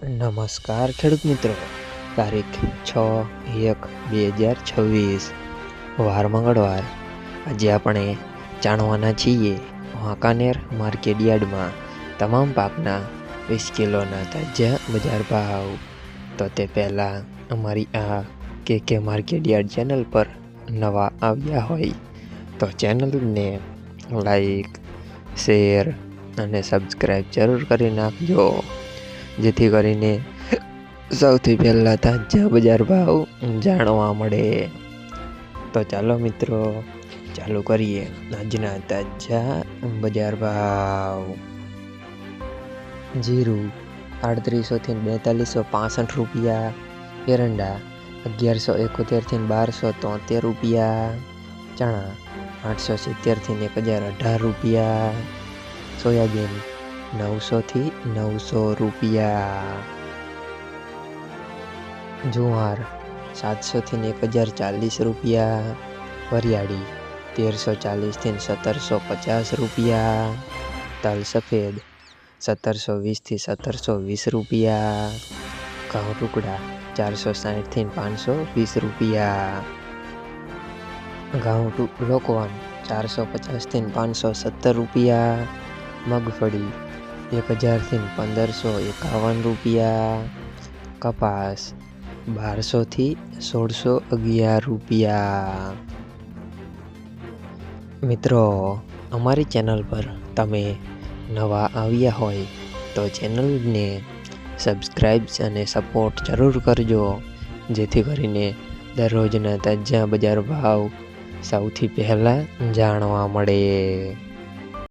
નમસ્કાર ખેડૂત મિત્રો. તારીખ છ એક બે હજાર છવ્વીસ, વાર મંગળવાર. આજે આપણે જાણવાના છીએ વાંકાનેર માર્કેટ યાર્ડમાં તમામ પાકના વીસ કિલોના તાજા બજાર ભાવ. તો તે પહેલાં અમારી આ કે કે માર્કેટ યાર્ડ ચેનલ પર નવા આવ્યા હોય તો ચેનલને લાઈક, શેર અને સબસ્ક્રાઈબ જરૂર કરી નાખજો. જેથી કરીને સૌથી પહેલાં તાજા બજાર ભાવ જાણવા મળે. તો ચાલો મિત્રો, ચાલુ કરીએ આજના તાજા બજાર ભાવ. જીરું આડત્રીસોથી બેતાલીસો પાસઠ રૂપિયા, એરંડા અગિયારસો એકોતેરથી બારસો તોતેર રૂપિયા, ચણા આઠસો સિત્તેરથી એક હજાર અઢાર રૂપિયા, સોયાબીન નવસોથી નવસો રૂપિયા. જુવાર, સાતસોથી એક હજાર ચાલીસ રૂપિયા. વરિયાળી, તેરસો ચાલીસથી સત્તરસો પચાસ રૂપિયા. તલ સફેદ, સત્તરસો વીસથી સત્તરસો વીસ રૂપિયા. ઘઉં ટુકડા, ચારસો સાઠથી પાંચસો વીસ રૂપિયા. ઘઉં લોકવાન, ચારસો પચાસથી પાંચસો સત્તર રૂપિયા. મગફળી એક હજારથી પંદરસો એકાવન રૂપિયા, કપાસ બારસોથી સોળસો અગિયાર રૂપિયા. મિત્રો, અમારી ચેનલ પર તમે નવા આવ્યા હોય તો ચેનલને સબસ્ક્રાઈબ અને સપોર્ટ જરૂર કરજો, જેથી કરીને દરરોજના તાજા બજાર ભાવ સૌથી પહેલાં જાણવા મળે.